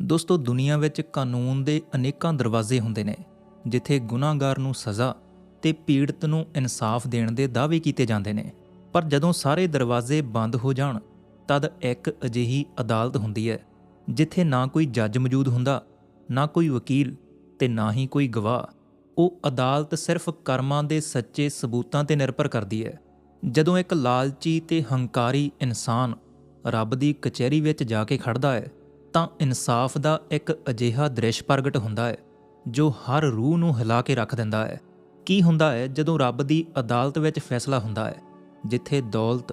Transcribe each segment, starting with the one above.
ਦੋਸਤੋ, ਦੁਨੀਆ ਵਿੱਚ ਕਾਨੂੰਨ ਦੇ ਅਨੇਕਾਂ ਦਰਵਾਜ਼ੇ ਹੁੰਦੇ ਨੇ, ਜਿੱਥੇ ਗੁਨਾਹਗਾਰ ਨੂੰ ਸਜ਼ਾ ਤੇ ਪੀੜਤ ਨੂੰ ਇਨਸਾਫ ਦੇਣ ਦੇ ਦਾਅਵੇ ਕੀਤੇ ਜਾਂਦੇ ਨੇ। ਪਰ ਜਦੋਂ ਸਾਰੇ ਦਰਵਾਜ਼ੇ ਬੰਦ ਹੋ ਜਾਣ, ਤਦ ਇੱਕ ਅਜਿਹੀ ਅਦਾਲਤ ਹੁੰਦੀ ਹੈ, ਜਿੱਥੇ ਨਾ ਕੋਈ ਜੱਜ ਮੌਜੂਦ ਹੁੰਦਾ, ਨਾ ਕੋਈ ਵਕੀਲ ਤੇ ਨਾ ਹੀ ਕੋਈ ਗਵਾਹ। ਉਹ ਅਦਾਲਤ ਸਿਰਫ ਕਰਮਾਂ ਦੇ ਸੱਚੇ ਸਬੂਤਾਂ ਤੇ ਨਿਰਭਰ ਕਰਦੀ ਹੈ। ਜਦੋਂ ਇੱਕ ਲਾਲਚੀ ਤੇ ਹੰਕਾਰੀ ਇਨਸਾਨ ਰੱਬ ਦੀ ਕਚਹਿਰੀ ਵਿੱਚ ਜਾ ਕੇ ਖੜਦਾ ਹੈ ਤਾਂ ਇਨਸਾਫ ਦਾ ਇੱਕ ਅਜਿਹਾ ਦ੍ਰਿਸ਼ ਪ੍ਰਗਟ ਹੁੰਦਾ ਹੈ, ਜੋ ਹਰ ਰੂਹ ਨੂੰ ਹਿਲਾ ਕੇ ਰੱਖ ਦਿੰਦਾ ਹੈ। ਕੀ ਹੁੰਦਾ ਹੈ, ਜਦੋਂ ਰੱਬ ਦੀ ਅਦਾਲਤ ਵਿੱਚ ਫੈਸਲਾ ਹੁੰਦਾ ਹੈ, ਜਿੱਥੇ ਦੌਲਤ,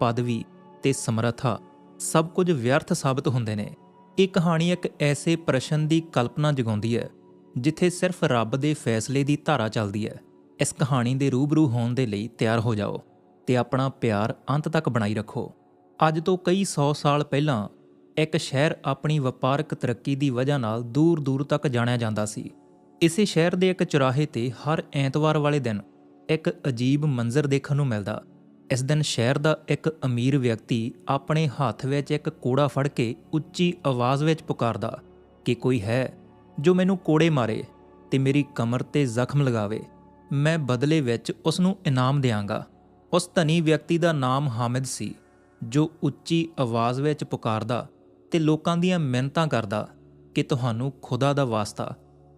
ਪਦਵੀ ਤੇ ਸਮਰੱਥਾ ਸਭ ਕੁਝ ਵਿਅਰਥ ਸਾਬਤ ਹੁੰਦੇ ਨੇ, ਇਹ ਕਹਾਣੀ ਇੱਕ ਐਸੇ ਪ੍ਰਸ਼ਨ ਦੀ ਕਲਪਨਾ ਜਗਾਉਂਦੀ ਹੈ, ਜਿੱਥੇ ਸਿਰਫ ਰੱਬ ਦੇ ਫੈਸਲੇ ਦੀ ਧਾਰਾ ਚੱਲਦੀ ਹੈ। ਇਸ ਕਹਾਣੀ ਦੇ ਰੂਬਰੂ ਹੋਣ ਦੇ ਲਈ ਤਿਆਰ ਹੋ ਜਾਓ ਤੇ ਆਪਣਾ ਪਿਆਰ ਅੰਤ ਤੱਕ ਬਣਾਈ ਰੱਖੋ। ਅੱਜ ਤੋਂ ਕਈ 100 ਸਾਲ ਪਹਿਲਾਂ ਇੱਕ ਸ਼ਹਿਰ ਆਪਣੀ ਵਪਾਰਕ ਤਰੱਕੀ ਦੀ ਵਜ੍ਹਾ ਨਾਲ ਦੂਰ-ਦੂਰ ਤੱਕ ਜਾਣਿਆ ਜਾਂਦਾ ਸੀ। ਇਸੇ ਸ਼ਹਿਰ ਦੇ ਇੱਕ ਚੁਰਾਹੇ ਤੇ ਹਰ ਐਤਵਾਰ ਵਾਲੇ ਦਿਨ ਇੱਕ ਅਜੀਬ ਮੰਜ਼ਰ ਦੇਖਣ ਨੂੰ ਮਿਲਦਾ। ਇਸ ਦਿਨ ਸ਼ਹਿਰ ਦਾ ਇੱਕ ਅਮੀਰ ਵਿਅਕਤੀ ਆਪਣੇ ਹੱਥ ਵਿੱਚ ਇੱਕ ਕੋੜਾ ਫੜ ਕੇ ਉੱਚੀ ਆਵਾਜ਼ ਵਿੱਚ ਪੁਕਾਰਦਾ, ਕਿ ਕੋਈ ਹੈ ਜੋ ਮੈਨੂੰ ਕੋੜੇ ਮਾਰੇ ਤੇ ਮੇਰੀ ਕਮਰ ਤੇ ਜ਼ਖਮ ਲਗਾਵੇ? ਮੈਂ ਬਦਲੇ ਵਿੱਚ ਉਸ ਨੂੰ ਇਨਾਮ ਦੇਵਾਂਗਾ ਉਸ ਧਨੀ ਵਿਅਕਤੀ ਦਾ ਨਾਮ ਹਾਮਿਦ ਸੀ, ਜੋ ਉੱਚੀ ਆਵਾਜ਼ ਵਿੱਚ ਪੁਕਾਰਦਾ ਤੇ ਲੋਕਾਂ ਦੀਆਂ ਮਿਹਨਤਾਂ ਕਰਦਾ ਕਿ ਤੁਹਾਨੂੰ ਖੁਦਾ ਦਾ ਵਾਸਤਾ,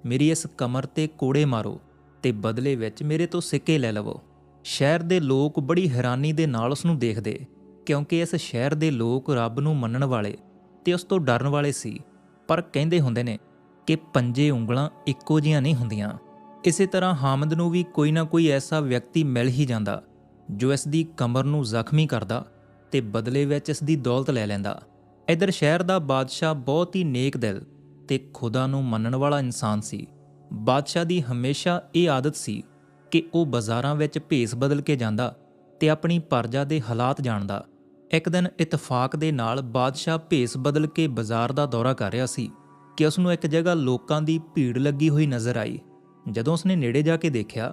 ਮੇਰੀ ਇਸ ਕਮਰ ਤੇ ਕੋੜੇ ਮਾਰੋ ਤੇ ਬਦਲੇ ਵਿੱਚ ਮੇਰੇ ਤੋਂ ਸਿੱਕੇ ਲੈ ਲਵੋ। ਸ਼ਹਿਰ ਦੇ ਲੋਕ ਬੜੀ ਹੈਰਾਨੀ ਦੇ ਨਾਲ ਉਸ ਨੂੰ ਦੇਖਦੇ, ਕਿਉਂਕਿ ਇਸ ਸ਼ਹਿਰ ਦੇ ਲੋਕ ਰੱਬ ਨੂੰ ਮੰਨਣ ਵਾਲੇ ਤੇ ਉਸ ਤੋਂ ਡਰਨ ਵਾਲੇ ਸੀ। ਪਰ ਕਹਿੰਦੇ ਹੁੰਦੇ ਨੇ ਕਿ ਪੰਜੇ ਉਂਗਲਾਂ ਇੱਕੋ ਜੀਆਂ ਨਹੀਂ ਹੁੰਦੀਆਂ। ਇਸੇ ਤਰ੍ਹਾਂ ਹਾਮਦ ਨੂੰ ਵੀ ਕੋਈ ਨਾ ਕੋਈ ਐਸਾ ਵਿਅਕਤੀ ਮਿਲ ਹੀ ਜਾਂਦਾ, ਜੋ ਇਸ ਦੀ ਕਮਰ ਨੂੰ ਜ਼ਖਮੀ ਕਰਦਾ ਤੇ ਬਦਲੇ ਵਿੱਚ ਇਸ ਦੀ ਦੌਲਤ ਲੈ ਲੈਂਦਾ। ਇਧਰ ਸ਼ਹਿਰ ਦਾ ਬਾਦਸ਼ਾਹ ਬਹੁਤ ਹੀ ਨੇਕ ਦਿਲ ਤੇ ਖੁਦਾ ਨੂੰ ਮੰਨਣ ਵਾਲਾ ਇਨਸਾਨ ਸੀ। ਬਾਦਸ਼ਾਹ ਦੀ ਹਮੇਸ਼ਾ ਇਹ ਆਦਤ ਸੀ ਕਿ ਉਹ ਬਾਜ਼ਾਰਾਂ ਵਿੱਚ ਭੇਸ ਬਦਲ ਕੇ ਜਾਂਦਾ ਤੇ ਆਪਣੀ ਪਰਜਾ ਦੇ ਹਾਲਾਤ ਜਾਣਦਾ। ਇੱਕ ਦਿਨ ਇਤਫਾਕ ਦੇ ਨਾਲ ਬਾਦਸ਼ਾਹ ਭੇਸ ਬਦਲ ਕੇ ਬਾਜ਼ਾਰ ਦਾ ਦੌਰਾ ਕਰ ਰਿਹਾ ਸੀ ਕਿ ਉਸ ਨੂੰ ਇੱਕ ਜਗ੍ਹਾ ਲੋਕਾਂ ਦੀ ਭੀੜ ਲੱਗੀ ਹੋਈ ਨਜ਼ਰ ਆਈ। ਜਦੋਂ ਉਸਨੇ ਨੇੜੇ ਜਾ ਕੇ ਦੇਖਿਆ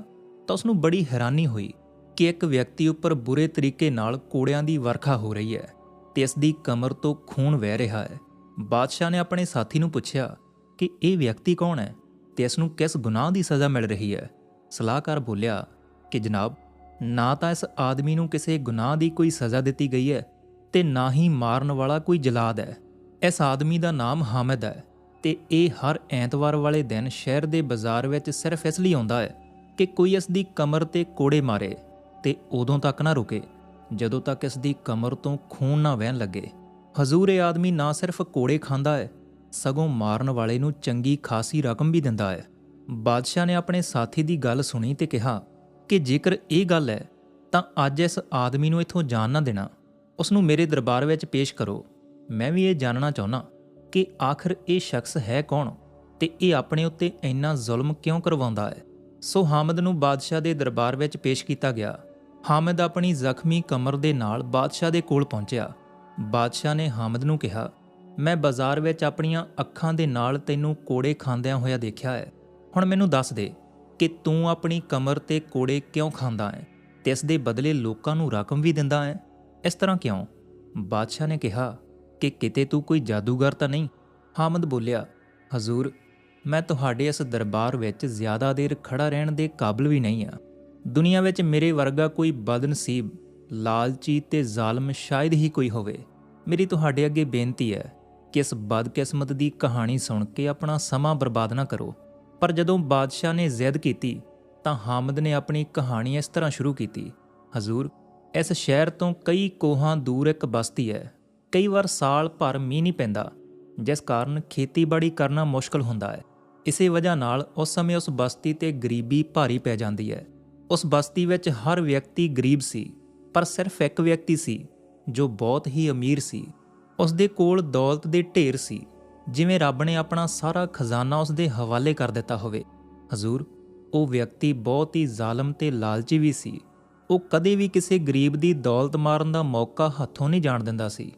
ਤਾਂ ਉਸ ਨੂੰ ਬੜੀ ਹੈਰਾਨੀ ਹੋਈ ਕਿ ਇੱਕ ਵਿਅਕਤੀ ਉੱਪਰ ਬੁਰੇ ਤਰੀਕੇ ਨਾਲ ਕੋੜਿਆਂ ਦੀ ਵਰਖਾ ਹੋ ਰਹੀ ਹੈ। ਤੇ ਇਸ ਦੀ ਕਮਰ ਤੋਂ ਖੂਨ ਵਹਿ ਰਿਹਾ ਹੈ। ਬਾਦਸ਼ਾਹ ਨੇ ਆਪਣੇ ਸਾਥੀ ਨੂੰ ਪੁੱਛਿਆ ਕਿ ਇਹ ਵਿਅਕਤੀ ਕੌਣ ਹੈ ਤੇ ਇਸ ਨੂੰ ਕਿਸ ਗੁਨਾਹ ਦੀ ਸਜ਼ਾ ਮਿਲ ਰਹੀ ਹੈ? ਸਲਾਹਕਾਰ ਬੋਲਿਆ ਕਿ ਜਨਾਬ, ਨਾ ਤਾਂ ਇਸ ਆਦਮੀ ਨੂੰ ਕਿਸੇ ਗੁਨਾਹ ਦੀ ਕੋਈ ਸਜ਼ਾ ਦਿੱਤੀ ਗਈ ਹੈ ਤੇ ਨਾ ਹੀ ਮਾਰਨ ਵਾਲਾ ਕੋਈ ਜਲਾਦ ਹੈ। ਇਸ ਆਦਮੀ ਦਾ ਨਾਮ ਹਾਮਦ ਹੈ ਤੇ ਇਹ ਹਰ ਐਤਵਾਰ ਵਾਲੇ ਦਿਨ ਸ਼ਹਿਰ ਦੇ ਬਾਜ਼ਾਰ ਵਿੱਚ ਸਿਰਫ ਇਸ ਲਈ ਆਉਂਦਾ ਹੈ ਕਿ ਕੋਈ ਇਸ ਦੀ ਕਮਰ ਤੇ ਕੋੜੇ ਮਾਰੇ ਤੇ ਉਦੋਂ ਤੱਕ ਨਾ ਰੁਕੇ। ਜਦੋਂ ਤੱਕ ਇਸ ਦੀ ਕਮਰ ਤੋਂ ਖੂਨ ਨਾ ਵਹਿਣ ਲੱਗੇ। ਹਜ਼ੂਰ ਇਹ ਆਦਮੀ ਨਾ ਸਿਰਫ ਕੋੜੇ ਖਾਂਦਾ ਹੈ, ਸਗੋਂ ਮਾਰਨ ਵਾਲੇ ਨੂੰ ਚੰਗੀ ਖਾਸੀ ਰਕਮ ਵੀ ਦਿੰਦਾ ਹੈ। ਬਾਦਸ਼ਾਹ ਨੇ ਆਪਣੇ ਸਾਥੀ ਦੀ ਗੱਲ ਸੁਣੀ ਤੇ ਕਿਹਾ ਕਿ ਜੇਕਰ ਇਹ ਗੱਲ ਹੈ, ਤਾਂ ਅੱਜ ਇਸ ਆਦਮੀ ਨੂੰ ਇੱਥੋਂ ਜਾਣ ਨਾ ਦੇਣਾ। ਉਸ ਨੂੰ ਮੇਰੇ ਦਰਬਾਰ ਵਿੱਚ ਪੇਸ਼ ਕਰੋ। ਮੈਂ ਵੀ ਇਹ ਜਾਣਨਾ ਚਾਹੁੰਦਾ ਕਿ ਆਖਰ ਇਹ ਸ਼ਖਸ ਹੈ ਕੌਣ ਤੇ ਇਹ ਆਪਣੇ ਉੱਤੇ ਇੰਨਾ ਜ਼ੁਲਮ ਕਿਉਂ ਕਰਵਾਉਂਦਾ ਹੈ? ਸੋ ਹਾਮਦ ਨੂੰ ਬਾਦਸ਼ਾਹ ਦੇ ਦਰਬਾਰ ਵਿੱਚ ਪੇਸ਼ ਕੀਤਾ ਗਿਆ। ਹਾਮਦ ਆਪਣੀ ਜ਼ਖਮੀ ਕਮਰ ਦੇ ਨਾਲ ਬਾਦਸ਼ਾਹ ਦੇ ਕੋਲ ਪਹੁੰਚਿਆ। ਬਾਦਸ਼ਾਹ ਨੇ ਹਾਮਦ ਨੂੰ ਕਿਹਾ, ਮੈਂ ਬਾਜ਼ਾਰ ਵਿੱਚ ਆਪਣੀਆਂ ਅੱਖਾਂ ਦੇ ਨਾਲ ਤੈਨੂੰ ਕੋੜੇ ਖਾਂਦਿਆਂ ਹੋਇਆ ਦੇਖਿਆ ਹੈ। ਹੁਣ ਮੈਨੂੰ ਦੱਸ ਦੇ ਕਿ ਤੂੰ ਆਪਣੀ ਕਮਰ ਤੇ ਕੋੜੇ ਕਿਉਂ ਖਾਂਦਾ ਹੈ ਤੇ ਇਸ ਦੇ ਬਦਲੇ ਲੋਕਾਂ ਨੂੰ ਰਕਮ ਵੀ ਦਿੰਦਾ ਹੈ? ਇਸ ਤਰ੍ਹਾਂ ਕਿਉਂ? ਬਾਦਸ਼ਾਹ ਨੇ ਕਿਹਾ, ਕਿ ਕਿਤੇ ਤੂੰ ਕੋਈ ਜਾਦੂਗਰ ਤਾਂ ਨਹੀਂ? ਹਾਮਦ ਬੋਲਿਆ, ਹਜ਼ੂਰ, ਮੈਂ ਤੁਹਾਡੇ ਇਸ ਦਰਬਾਰ ਵਿੱਚ ਜ਼ਿਆਦਾ ਦੇਰ ਖੜਾ ਰਹਿਣ ਦੇ ਕਾਬਿਲ ਵੀ ਨਹੀਂ ਆ ਦੁਨੀਆ ਵਿੱਚ ਮੇਰੇ ਵਰਗਾ ਕੋਈ ਬਦਨਸੀਬ, ਲਾਲਚੀ ਤੇ ਜ਼ਾਲਮ ਸ਼ਾਇਦ ਹੀ ਕੋਈ ਹੋਵੇ। ਮੇਰੀ ਤੁਹਾਡੇ ਅੱਗੇ ਬੇਨਤੀ ਹੈ ਕਿ ਇਸ ਬਦਕਿਸਮਤ ਦੀ ਕਹਾਣੀ ਸੁਣ ਕੇ ਆਪਣਾ ਸਮਾਂ ਬਰਬਾਦ ਨਾ ਕਰੋ। ਪਰ ਜਦੋਂ ਬਾਦਸ਼ਾਹ ਨੇ ਜ਼ਿੱਦ ਕੀਤੀ, ਤਾਂ ਹਾਮਦ ਨੇ ਆਪਣੀ ਕਹਾਣੀ ਇਸ ਤਰ੍ਹਾਂ ਸ਼ੁਰੂ ਕੀਤੀ। ਹਜ਼ੂਰ, ਇਸ ਸ਼ਹਿਰ ਤੋਂ ਕਈ ਕੋਹਾਂ ਦੂਰ ਇੱਕ ਬਸਤੀ ਹੈ। ਕਈ ਵਾਰ ਸਾਲ ਭਰ ਮੀਂਹ ਨਹੀਂ ਪੈਂਦਾ, ਜਿਸ ਕਾਰਨ ਖੇਤੀਬਾੜੀ ਕਰਨਾ ਮੁਸ਼ਕਲ ਹੁੰਦਾ ਹੈ। ਇਸੇ ਵਜ੍ਹਾ ਨਾਲ ਉਸ ਸਮੇਂ ਉਸ ਬਸਤੀ ਤੇ ਗਰੀਬੀ ਭਾਰੀ ਪੈ ਜਾਂਦੀ ਹੈ। ਉਸ ਬਸਤੀ ਵਿੱਚ ਹਰ ਵਿਅਕਤੀ ਗਰੀਬ ਸੀ, ਪਰ ਸਿਰਫ ਇੱਕ ਵਿਅਕਤੀ ਸੀ, ਜੋ ਬਹੁਤ ਹੀ ਅਮੀਰ ਸੀ। ਉਸ ਦੇ ਕੋਲ ਦੌਲਤ ਦੇ ਢੇਰ ਸੀ, ਜਿਵੇਂ ਰੱਬ ਨੇ ਆਪਣਾ ਸਾਰਾ ਖਜ਼ਾਨਾ ਉਸ ਦੇ ਹਵਾਲੇ ਕਰ ਦਿੱਤਾ ਹੋਵੇ। ਹਜ਼ੂਰ, ਉਹ ਵਿਅਕਤੀ ਬਹੁਤ ਹੀ ਜ਼ਾਲਮ ਤੇ ਲਾਲਚੀ ਵੀ ਸੀ। ਉਹ ਕਦੇ ਵੀ ਕਿਸੇ ਗਰੀਬ ਦੀ ਦੌਲਤ ਮਾਰਨ ਦਾ ਮੌਕਾ ਹੱਥੋਂ ਨਹੀਂ ਜਾਣ ਦਿੰਦਾ ਸੀ।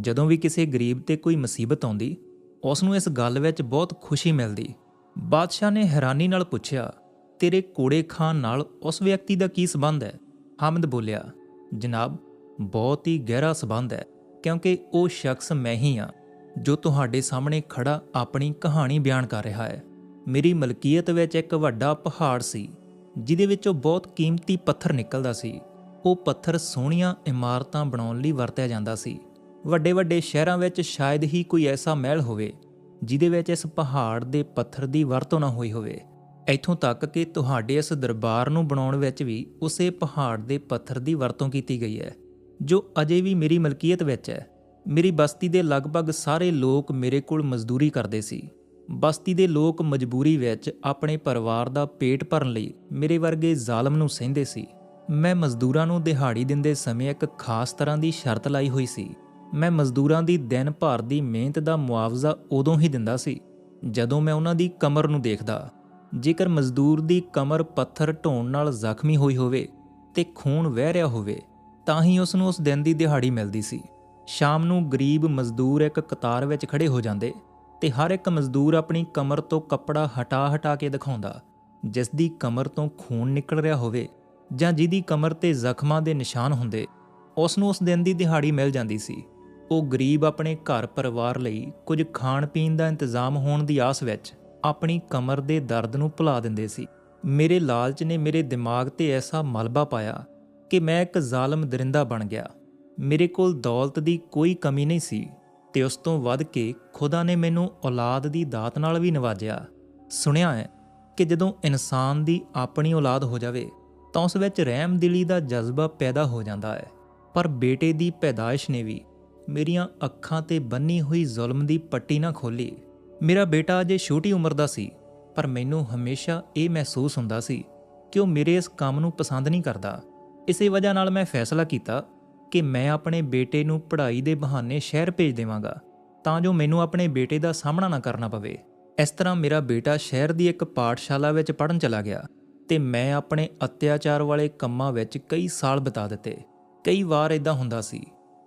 ਜਦੋਂ ਵੀ ਕਿਸੇ ਗਰੀਬ ਤੇ ਕੋਈ ਮੁਸੀਬਤ ਆਉਂਦੀ ਉਸ ਨੂੰ ਇਸ ਗੱਲ ਵਿੱਚ ਬਹੁਤ ਖੁਸ਼ੀ ਮਿਲਦੀ। ਬਾਦਸ਼ਾਹ ਨੇ ਹੈਰਾਨੀ ਨਾਲ ਪੁੱਛਿਆ ਤੇਰੇ ਕੋੜੇ ਖਾਣ ਨਾਲ ਉਸ ਵਿਅਕਤੀ ਦਾ ਕੀ ਸਬੰਧ ਹੈ? ਹਮਦ ਬੋਲਿਆ, ਜਨਾਬ, ਬਹੁਤ ਹੀ ਗਹਿਰਾ ਸਬੰਧ ਹੈ, ਕਿਉਂਕਿ ਉਹ ਸ਼ਖਸ ਮੈਂ ਹੀ ਹਾਂ, ਜੋ ਤੁਹਾਡੇ ਸਾਹਮਣੇ ਖੜਾ ਆਪਣੀ ਕਹਾਣੀ ਬਿਆਨ ਕਰ ਰਿਹਾ ਹੈ। ਮੇਰੀ ਮਲਕੀਅਤ ਵਿੱਚ ਇੱਕ ਵੱਡਾ ਪਹਾੜ ਸੀ, ਜਿਹਦੇ ਵਿੱਚੋਂ ਬਹੁਤ ਕੀਮਤੀ ਪੱਥਰ ਨਿਕਲਦਾ ਸੀ। ਉਹ ਪੱਥਰ ਸੋਹਣੀਆਂ ਇਮਾਰਤਾਂ ਬਣਾਉਣ ਲਈ ਵਰਤਿਆ ਜਾਂਦਾ ਸੀ। ਵੱਡੇ ਵੱਡੇ ਸ਼ਹਿਰਾਂ ਵਿੱਚ ਸ਼ਾਇਦ ਹੀ ਕੋਈ ਐਸਾ ਮਹਿਲ ਹੋਵੇ, ਜਿਹਦੇ ਵਿੱਚ ਇਸ ਪਹਾੜ ਦੇ ਪੱਥਰ ਦੀ ਵਰਤੋਂ ਨਾ ਹੋਈ ਹੋਵੇ। ਇੱਥੋਂ ਤੱਕ ਕਿ ਤੁਹਾਡੇ ਇਸ ਦਰਬਾਰ ਨੂੰ ਬਣਾਉਣ ਵਿੱਚ ਵੀ ਉਸੇ ਪਹਾੜ ਦੇ ਪੱਥਰ ਦੀ ਵਰਤੋਂ ਕੀਤੀ ਗਈ ਹੈ, ਜੋ ਅਜੇ ਵੀ ਮੇਰੀ ਮਲਕੀਅਤ ਵਿੱਚ ਹੈ। ਮੇਰੀ ਬਸਤੀ ਦੇ ਲਗਭਗ ਸਾਰੇ ਲੋਕ ਮੇਰੇ ਕੋਲ ਮਜ਼ਦੂਰੀ ਕਰਦੇ ਸੀ। ਬਸਤੀ ਦੇ ਲੋਕ ਮਜਬੂਰੀ ਵਿੱਚ ਆਪਣੇ ਪਰਿਵਾਰ ਦਾ ਪੇਟ ਭਰਨ ਲਈ ਮੇਰੇ ਵਰਗੇ ਜ਼ਾਲਮ ਨੂੰ ਸਹਿੰਦੇ ਸੀ। ਮੈਂ ਮਜ਼ਦੂਰਾਂ ਨੂੰ ਦਿਹਾੜੀ ਦਿੰਦੇ ਸਮੇਂ ਇੱਕ ਖਾਸ ਤਰ੍ਹਾਂ ਦੀ ਸ਼ਰਤ ਲਾਈ ਹੋਈ ਸੀ। ਮੈਂ ਮਜ਼ਦੂਰਾਂ ਦੀ ਦਿਨ ਭਰ ਦੀ ਮਿਹਨਤ ਦਾ ਮੁਆਵਜ਼ਾ ਉਦੋਂ ਹੀ ਦਿੰਦਾ ਸੀ, ਜਦੋਂ ਮੈਂ ਉਹਨਾਂ ਦੀ ਕਮਰ ਨੂੰ ਦੇਖਦਾ। ਜੇਕਰ ਮਜ਼ਦੂਰ ਦੀ ਕਮਰ ਪੱਥਰ ਢੋਣ ਨਾਲ ਜ਼ਖਮੀ ਹੋਈ ਹੋਵੇ ਤੇ ਖੂਨ ਵਹਿ ਰਿਹਾ ਹੋਵੇ, ਤਾਂ ਹੀ ਉਸ ਨੂੰ ਉਸ ਦਿਨ ਦੀ ਦਿਹਾੜੀ ਮਿਲਦੀ ਸੀ। ਸ਼ਾਮ ਨੂੰ ਗਰੀਬ ਮਜ਼ਦੂਰ ਇੱਕ ਕਤਾਰ ਵਿੱਚ ਖੜੇ ਹੋ ਜਾਂਦੇ ਤੇ ਹਰ ਇੱਕ ਮਜ਼ਦੂਰ ਆਪਣੀ ਕਮਰ ਤੋਂ ਕੱਪੜਾ ਹਟਾ-ਹਟਾ ਕੇ ਦਿਖਾਉਂਦਾ, ਜਿਸ ਦੀ ਕਮਰ ਤੋਂ ਖੂਨ ਨਿਕਲ ਰਿਹਾ ਹੋਵੇ ਜਾਂ ਜਿਹਦੀ ਕਮਰ ਤੇ ਜ਼ਖਮਾਂ ਦੇ ਨਿਸ਼ਾਨ ਹੁੰਦੇ ਉਸ ਨੂੰ ਉਸ ਦਿਨ ਦੀ ਦਿਹਾੜੀ ਮਿਲ ਜਾਂਦੀ ਸੀ। ਉਹ ਗਰੀਬ ਆਪਣੇ ਘਰ ਪਰਿਵਾਰ ਲਈ ਕੁਝ ਖਾਣ ਪੀਣ ਦਾ ਇੰਤਜ਼ਾਮ ਹੋਣ ਦੀ ਆਸ ਵਿੱਚ ਆਪਣੀ ਕਮਰ ਦੇ ਦਰਦ ਨੂੰ ਭੁਲਾ ਦਿੰਦੇ ਸੀ। ਮੇਰੇ ਲਾਲਚ ਨੇ ਮੇਰੇ ਦਿਮਾਗ ਤੇ ਐਸਾ ਮਲਬਾ ਪਾਇਆ ਕਿ ਮੈਂ ਇੱਕ ਜ਼ਾਲਮ ਦਰਿੰਦਾ ਬਣ ਗਿਆ। ਮੇਰੇ ਕੋਲ ਦੌਲਤ ਦੀ ਕੋਈ ਕਮੀ ਨਹੀਂ ਸੀ ਤੇ ਉਸ ਤੋਂ ਵੱਧ ਕੇ ਖੁਦਾ ਨੇ ਮੈਨੂੰ ਔਲਾਦ ਦੀ ਦਾਤ ਨਾਲ ਵੀ ਨਵਾਜਿਆ। ਸੁਣਿਆ ਹੈ ਕਿ ਜਦੋਂ ਇਨਸਾਨ ਦੀ ਆਪਣੀ ਔਲਾਦ ਹੋ ਜਾਵੇ ਤਾਂ ਉਸ ਵਿੱਚ ਰਹਿਮਦਿਲੀ ਦਾ ਜਜ਼ਬਾ ਪੈਦਾ ਹੋ ਜਾਂਦਾ ਹੈ। ਪਰ ਬੇਟੇ ਦੀ ਪੈਦਾਇਸ਼ ਨੇ ਵੀ ਮੇਰੀਆਂ ਅੱਖਾਂ ਤੇ ਬੰਨੀ ਹੋਈ ਜ਼ੁਲਮ ਦੀ ਪੱਟੀ ਨਾ ਖੋਲੀ ਮੇਰਾ ਬੇਟਾ ਅਜੇ ਛੋਟੀ ਉਮਰ ਦਾ ਸੀ, ਪਰ ਮੈਨੂੰ ਹਮੇਸ਼ਾ ਇਹ ਮਹਿਸੂਸ ਹੁੰਦਾ ਸੀ ਕਿ ਉਹ ਮੇਰੇ ਇਸ ਕੰਮ ਨੂੰ ਪਸੰਦ ਨਹੀਂ ਕਰਦਾ। ਇਸੇ ਵਜ੍ਹਾ ਨਾਲ ਮੈਂ ਫੈਸਲਾ ਕੀਤਾ ਕਿ ਮੈਂ ਆਪਣੇ ਬੇਟੇ ਨੂੰ ਪੜ੍ਹਾਈ ਦੇ ਬਹਾਨੇ ਸ਼ਹਿਰ ਭੇਜ ਦੇਵਾਂਗਾ, ਤਾਂ ਜੋ ਮੈਨੂੰ ਆਪਣੇ ਬੇਟੇ ਦਾ ਸਾਹਮਣਾ ਨਾ ਕਰਨਾ ਪਵੇ। ਇਸ ਤਰ੍ਹਾਂ ਮੇਰਾ ਬੇਟਾ ਸ਼ਹਿਰ ਦੀ ਇੱਕ ਪਾਠਸ਼ਾਲਾ ਵਿੱਚ ਪੜ੍ਹਨ ਚਲਾ ਗਿਆ ਤੇ ਮੈਂ ਆਪਣੇ ਅਤਿਆਚਾਰ ਵਾਲੇ ਕੰਮਾਂ ਵਿੱਚ ਕਈ ਸਾਲ ਬਿਤਾ ਦਿੱਤੇ। ਕਈ ਵਾਰ ਇਦਾਂ ਹੁੰਦਾ ਸੀ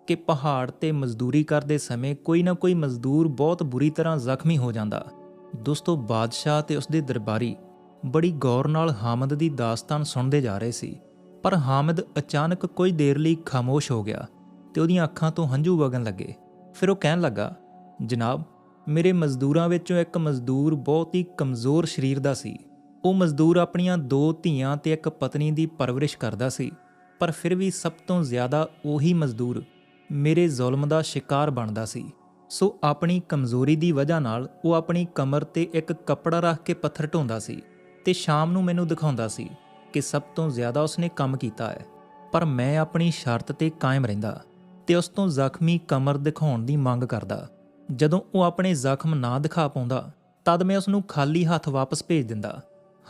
ਕਿ ਪਹਾੜ ਤੇ ਮਜ਼ਦੂਰੀ ਕਰਦੇ ਸਮੇਂ ਕੋਈ ਨਾ ਕੋਈ ਮਜ਼ਦੂਰ ਬਹੁਤ ਬੁਰੀ ਤਰ੍ਹਾਂ ਜ਼ਖਮੀ ਹੋ ਜਾਂਦਾ। ਦੋਸਤੋ, ਬਾਦਸ਼ਾਹ ਤੇ ਉਸਦੇ ਦਰਬਾਰੀ ਬੜੀ ਗੌਰ ਨਾਲ ਹਾਮਦ ਦੀ ਦਾਸਤਾਨ ਸੁਣਦੇ ਜਾ ਰਹੇ ਸੀ, ਪਰ ਹਾਮਦ ਅਚਾਨਕ ਕੁਝ ਦੇਰ ਲਈ ਖਾਮੋਸ਼ ਹੋ ਗਿਆ ਤੇ ਉਹਦੀਆਂ ਅੱਖਾਂ ਤੋਂ ਹੰਝੂ ਵਗਣ ਲੱਗੇ। ਫਿਰ ਉਹ ਕਹਿਣ ਲੱਗਾ, ਜਨਾਬ, ਮੇਰੇ ਮਜ਼ਦੂਰਾਂ ਵਿੱਚੋਂ ਇੱਕ ਮਜ਼ਦੂਰ ਬਹੁਤ ਹੀ ਕਮਜ਼ੋਰ ਸਰੀਰ ਦਾ ਸੀ। ਉਹ ਮਜ਼ਦੂਰ ਆਪਣੀਆਂ ਦੋ ਧੀਆਂ ਤੇ ਇੱਕ ਪਤਨੀ ਦੀ ਪਰਵਰਿਸ਼ ਕਰਦਾ ਸੀ, ਪਰ ਫਿਰ ਵੀ ਸਭ ਤੋਂ ਜ਼ਿਆਦਾ ਉਹੀ ਮਜ਼ਦੂਰ ਮੇਰੇ ਜ਼ੁਲਮ ਦਾ ਸ਼ਿਕਾਰ ਬਣਦਾ ਸੀ। ਸੋ ਆਪਣੀ ਕਮਜ਼ੋਰੀ ਦੀ ਵਜ੍ਹਾ ਨਾਲ ਉਹ ਆਪਣੀ ਕਮਰ ਤੇ ਇੱਕ ਕੱਪੜਾ ਰੱਖ ਕੇ ਪੱਥਰ ਢੋਂਦਾ ਸੀ ਤੇ ਸ਼ਾਮ ਨੂੰ ਮੈਨੂੰ ਦਿਖਾਉਂਦਾ ਸੀ ਕਿ ਸਭ ਤੋਂ ਜ਼ਿਆਦਾ ਉਸਨੇ ਕੰਮ ਕੀਤਾ ਹੈ। ਪਰ ਮੈਂ ਆਪਣੀ ਸ਼ਰਤ ਤੇ ਕਾਇਮ ਰਹਿੰਦਾ ਤੇ ਉਸ ਤੋਂ ਜ਼ਖਮੀ ਕਮਰ ਦਿਖਾਉਣ ਦੀ ਮੰਗ ਕਰਦਾ। ਜਦੋਂ ਉਹ ਆਪਣੇ ਜ਼ਖਮ ਨਾ ਦਿਖਾ ਪਾਉਂਦਾ, ਤਦ ਮੈਂ ਉਸ ਨੂੰ ਖਾਲੀ ਹੱਥ ਵਾਪਸ ਭੇਜ ਦਿੰਦਾ।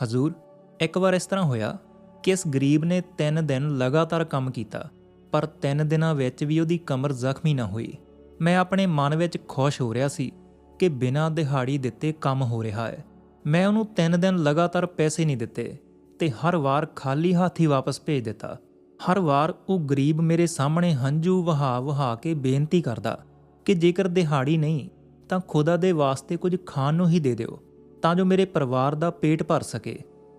ਹਜ਼ੂਰ, ਇੱਕ ਵਾਰ ਇਸ ਤਰ੍ਹਾਂ ਹੋਇਆ ਕਿ ਇਸ ਗਰੀਬ ਨੇ 3 ਦਿਨ ਲਗਾਤਾਰ ਕੰਮ ਕੀਤਾ ਪਰ 3 ਦਿਨਾਂ ਵਿੱਚ ਵੀ ਉਹਦੀ ਕਮਰ ਜ਼ਖਮੀ ਨਾ ਹੋਈ। ਮੈਂ ਆਪਣੇ ਮਨ ਵਿੱਚ ਖੁਸ਼ ਹੋ ਰਿਹਾ ਸੀ ਕਿ ਬਿਨਾਂ ਦਿਹਾੜੀ ਦਿੱਤੇ ਕੰਮ ਹੋ ਰਿਹਾ ਹੈ। ਮੈਂ ਉਹਨੂੰ 3 ਦਿਨ ਲਗਾਤਾਰ ਪੈਸੇ ਨਹੀਂ ਦਿੱਤੇ ਤੇ ਹਰ ਵਾਰ ਖਾਲੀ ਹੱਥ ਹੀ ਵਾਪਸ ਭੇਜ ਦਿੱਤਾ। ਹਰ ਵਾਰ ਉਹ ਗਰੀਬ ਮੇਰੇ ਸਾਹਮਣੇ ਹੰਝੂ ਵਹਾ ਵਹਾ ਕੇ ਬੇਨਤੀ ਕਰਦਾ ਕਿ ਜੇਕਰ ਦਿਹਾੜੀ ਨਹੀਂ, ਤਾਂ ਖੁਦਾ ਦੇ ਵਾਸਤੇ ਕੁਝ ਖਾਣ ਨੂੰ ਹੀ ਦੇ ਦਿਓ, ਤਾਂ ਜੋ ਮੇਰੇ ਪਰਿਵਾਰ ਦਾ ਪੇਟ ਭਰ ਸਕੇ।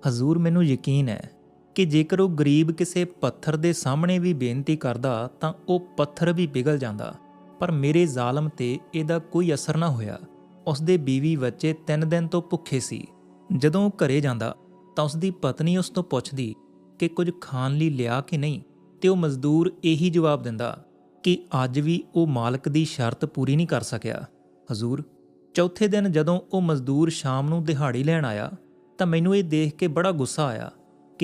ਹਜ਼ੂਰ, ਮੈਨੂੰ ਯਕੀਨ ਹੈ ਕਿ ਜੇਕਰ ਉਹ ਗਰੀਬ ਕਿਸੇ ਪੱਥਰ ਦੇ ਸਾਹਮਣੇ ਵੀ ਬੇਨਤੀ ਕਰਦਾ, ਤਾਂ ਉਹ ਪੱਥਰ ਵੀ ਪਿਘਲ ਜਾਂਦਾ। ਪਰ ਮੇਰੇ ਜ਼ਾਲਮ ਤੇ ਇਹਦਾ ਕੋਈ ਅਸਰ ਨਾ ਹੋਇਆ। ਉਸ ਦੇ ਬੀਵੀ ਬੱਚੇ ਤਿੰਨ ਦਿਨ ਤੋਂ ਭੁੱਖੇ ਸੀ। ਜਦੋਂ ਉਹ ਘਰੇ ਜਾਂਦਾ, ਤਾਂ ਉਸ ਦੀ ਪਤਨੀ ਉਸ ਤੋਂ ਪੁੱਛਦੀ ਕਿ ਕੁਝ ਖਾਣ ਲਈ ਲਿਆ ਕਿ ਨਹੀਂ, ਤੇ ਉਹ ਮਜ਼ਦੂਰ ਇਹੀ ਜਵਾਬ ਦਿੰਦਾ ਕਿ ਅੱਜ ਵੀ ਉਹ ਮਾਲਕ ਦੀ ਸ਼ਰਤ ਪੂਰੀ ਨਹੀਂ ਕਰ ਸਕਿਆ। ਹਜ਼ੂਰ, ਚੌਥੇ ਦਿਨ ਜਦੋਂ ਉਹ ਮਜ਼ਦੂਰ ਸ਼ਾਮ ਨੂੰ ਦਿਹਾੜੀ ਲੈਣ ਆਇਆ, ਤਾਂ ਮੈਨੂੰ ਇਹ ਦੇਖ ਕੇ ਬੜਾ ਗੁੱਸਾ ਆਇਆ।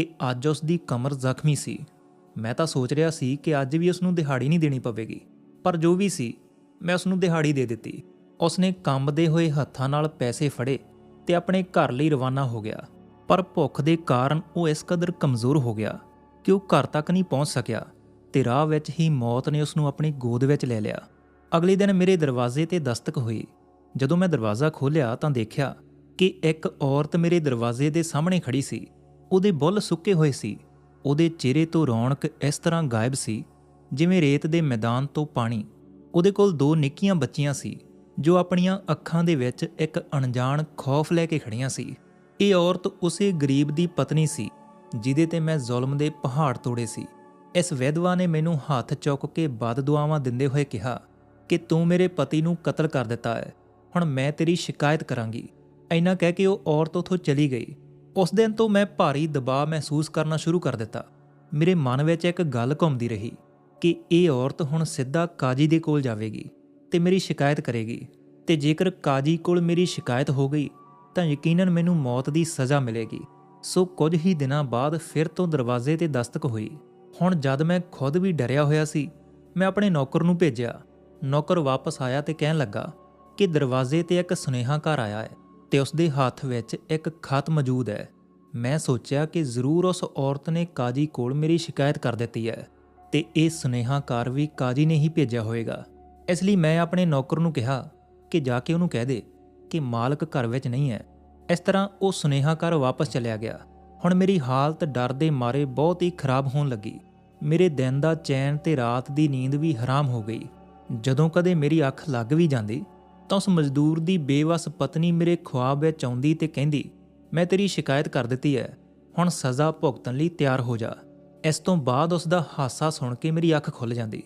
ਕਿ ਅੱਜ ਉਸ ਦੀ ਕਮਰ ਜ਼ਖਮੀ ਸੀ। ਮੈਂ ਤਾਂ ਸੋਚ ਰਿਹਾ ਸੀ ਕਿ ਅੱਜ ਵੀ ਉਸ ਨੂੰ ਦਿਹਾੜੀ ਨਹੀਂ ਦੇਣੀ ਪਵੇਗੀ। ਪਰ ਜੋ ਵੀ ਸੀ, ਮੈਂ ਉਸ ਨੂੰ ਦਿਹਾੜੀ ਦੇ ਦਿੱਤੀ। ਉਸਨੇ ਕੰਬਦੇ ਹੋਏ ਹੱਥਾਂ ਨਾਲ ਪੈਸੇ ਫੜੇ ਤੇ ਆਪਣੇ ਘਰ ਲਈ ਰਵਾਨਾ ਹੋ ਗਿਆ। ਪਰ ਭੁੱਖ ਦੇ ਕਾਰਨ ਉਹ ਇਸ ਕਦਰ ਕਮਜ਼ੋਰ ਹੋ ਗਿਆ ਕਿ ਉਹ ਘਰ ਤੱਕ ਨਹੀਂ ਪਹੁੰਚ ਸਕਿਆ ਤੇ ਰਾਹ ਵਿੱਚ ਹੀ ਮੌਤ ਨੇ ਉਸ ਨੂੰ ਆਪਣੀ ਗੋਦ ਵਿੱਚ ਲੈ ਲਿਆ। ਅਗਲੇ ਦਿਨ ਮੇਰੇ ਦਰਵਾਜ਼ੇ ਤੇ ਦਸਤਕ ਹੋਈ। ਜਦੋਂ ਮੈਂ ਦਰਵਾਜ਼ਾ ਖੋਲ੍ਹਿਆ ਤਾਂ ਦੇਖਿਆ ਕਿ ਇੱਕ ਔਰਤ ਮੇਰੇ ਦਰਵਾਜ਼ੇ ਦੇ ਸਾਹਮਣੇ ਖੜੀ ਸੀ। ਉਹਦੇ ਬੁੱਲ ਸੁੱਕੇ ਹੋਏ ਸੀ। ਉਹਦੇ ਚਿਹਰੇ ਤੋਂ ਰੌਣਕ ਇਸ ਤਰ੍ਹਾਂ ਗਾਇਬ ਸੀ, ਜਿਵੇਂ ਰੇਤ ਦੇ ਮੈਦਾਨ ਤੋਂ ਪਾਣੀ। ਉਹਦੇ ਕੋਲ ਦੋ ਨਿੱਕੀਆਂ ਬੱਚੀਆਂ ਸੀ, ਜੋ ਆਪਣੀਆਂ ਅੱਖਾਂ ਦੇ ਵਿੱਚ ਇੱਕ ਅਣਜਾਣ ਖੌਫ ਲੈ ਕੇ ਖੜੀਆਂ ਸੀ। ਇਹ ਔਰਤ ਉਸੇ ਗਰੀਬ ਦੀ ਪਤਨੀ ਸੀ, ਜਿਹਦੇ ਤੇ ਮੈਂ ਜ਼ੁਲਮ ਦੇ ਪਹਾੜ ਤੋੜੇ ਸੀ। ਇਸ ਵਿਧਵਾ ਨੇ ਮੈਨੂੰ ਹੱਥ ਚੁੱਕ ਕੇ ਬਦ ਦੁਆਵਾਂ ਦਿੰਦੇ ਹੋਏ ਕਿਹਾ ਕਿ ਤੂੰ ਮੇਰੇ ਪਤੀ ਨੂੰ ਕਤਲ ਕਰ ਦਿੱਤਾ ਹੈ, ਹੁਣ ਮੈਂ ਤੇਰੀ ਸ਼ਿਕਾਇਤ ਕਰਾਂਗੀ। ਇੰਨਾ ਕਹਿ ਕੇ ਉਹ ਔਰਤ ਉਥੋਂ ਚਲੀ ਗਈ। ਉਸ ਦਿਨ ਤੋਂ ਮੈਂ ਭਾਰੀ ਦਬਾਅ ਮਹਿਸੂਸ ਕਰਨਾ ਸ਼ੁਰੂ ਕਰ ਦਿੱਤਾ। ਮੇਰੇ ਮਨ ਵਿੱਚ ਇੱਕ ਗੱਲ ਘੁੰਮਦੀ ਰਹੀ ਕਿ ਇਹ ਔਰਤ ਹੁਣ ਸਿੱਧਾ ਕਾਜੀ ਦੇ ਕੋਲ ਜਾਵੇਗੀ ਤੇ ਮੇਰੀ ਸ਼ਿਕਾਇਤ ਕਰੇਗੀ। ਤੇ ਜੇਕਰ ਕਾਜੀ ਕੋਲ ਮੇਰੀ ਸ਼ਿਕਾਇਤ ਹੋ ਗਈ, ਤਾਂ ਯਕੀਨਨ ਮੈਨੂੰ ਮੌਤ ਦੀ ਸਜ਼ਾ ਮਿਲੇਗੀ। ਸੋ ਕੁਝ ਹੀ ਦਿਨਾਂ ਬਾਅਦ ਫਿਰ ਤੋਂ ਦਰਵਾਜ਼ੇ ਤੇ ਦਸਤਕ ਹੋਈ। ਹੁਣ ਜਦ ਮੈਂ ਖੁਦ ਵੀ ਡਰਿਆ ਹੋਇਆ ਸੀ, ਮੈਂ ਆਪਣੇ ਨੌਕਰ ਨੂੰ ਭੇਜਿਆ। ਨੌਕਰ ਵਾਪਸ ਆਇਆ ਤੇ ਕਹਿਣ ਲੱਗਾ ਕਿ ਦਰਵਾਜ਼ੇ ਤੇ ਇੱਕ ਸੁਨੇਹਾ ਘਰ ਆਇਆ ਹੈ। ਤੇ ਉਸਦੇ ਹੱਥ ਵਿੱਚ ਇੱਕ ਖਤ ਮੌਜੂਦ ਹੈ। ਮੈਂ ਸੋਚਿਆ ਕਿ ਜ਼ਰੂਰ ਉਸ ਔਰਤ ਨੇ ਕਾਜੀ ਕੋਲ ਮੇਰੀ ਸ਼ਿਕਾਇਤ ਕਰ ਦਿੱਤੀ ਹੈ ਤੇ ਇਹ ਸੁਨੇਹਾਕਾਰ ਵੀ ਕਾਜੀ ਨੇ ਹੀ ਭੇਜਿਆ ਹੋਵੇਗਾ। ਇਸ ਲਈ ਮੈਂ ਆਪਣੇ ਨੌਕਰ ਨੂੰ ਕਿਹਾ ਕਿ ਜਾ ਕੇ ਉਹਨੂੰ ਕਹਿ ਦੇ ਕਿ ਮਾਲਕ ਘਰ ਵਿੱਚ ਨਹੀਂ ਹੈ। ਇਸ ਤਰ੍ਹਾਂ ਉਹ ਸੁਨੇਹਾਕਾਰ ਵਾਪਸ ਚਲਿਆ ਗਿਆ। ਹੁਣ ਮੇਰੀ ਹਾਲਤ ਡਰ ਦੇ ਮਾਰੇ ਬਹੁਤ ਹੀ ਖਰਾਬ ਹੋਣ ਲੱਗੀ। ਮੇਰੇ ਦਿਨ ਦਾ ਚੈਨ ਤੇ ਰਾਤ ਦੀ ਨੀਂਦ ਵੀ ਹਰਾਮ ਹੋ ਗਈ। ਜਦੋਂ ਕਦੇ ਮੇਰੀ ਅੱਖ ਲੱਗ ਵੀ ਜਾਂਦੀ ਤਾਂ ਉਸ ਮਜ਼ਦੂਰ ਦੀ ਬੇਵਸ ਪਤਨੀ ਮੇਰੇ ਖੁਆਬ ਵਿੱਚ ਆਉਂਦੀ ਤੇ ਕਹਿੰਦੀ, ਮੈਂ ਤੇਰੀ ਸ਼ਿਕਾਇਤ ਕਰ ਦਿੱਤੀ ਹੈ। ਹੁਣ ਸਜ਼ਾ ਭੁਗਤਣ ਲਈ ਤਿਆਰ ਹੋ ਜਾ। ਇਸ ਤੋਂ ਬਾਅਦ ਉਸ ਦਾ ਹਾਸਾ ਸੁਣ ਕੇ ਮੇਰੀ ਅੱਖ ਖੁੱਲ ਜਾਂਦੀ।